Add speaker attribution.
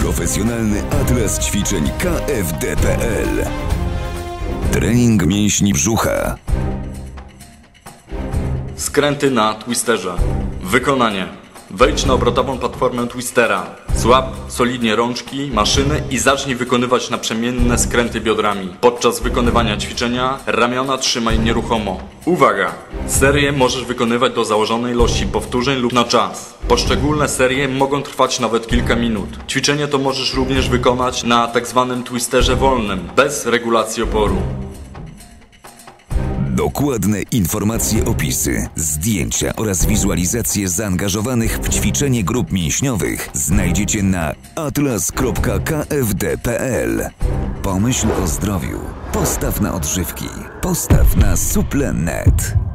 Speaker 1: Profesjonalny atlas ćwiczeń KFD.pl Trening mięśni brzucha.
Speaker 2: Skręty na twisterze. Wykonanie. Wejdź na obrotową platformę twistera. Złap solidnie rączki, maszyny i zacznij wykonywać naprzemienne skręty biodrami. Podczas wykonywania ćwiczenia ramiona trzymaj nieruchomo. Uwaga! Serię możesz wykonywać do założonej ilości powtórzeń lub na czas. Poszczególne serie mogą trwać nawet kilka minut. Ćwiczenie to możesz również wykonać na tzw. twisterze wolnym, bez regulacji oporu.
Speaker 1: Dokładne informacje, opisy, zdjęcia oraz wizualizacje zaangażowanych w ćwiczenie grup mięśniowych znajdziecie na atlas.kfd.pl. Pomyśl o zdrowiu. Postaw na odżywki. Postaw na suple.net.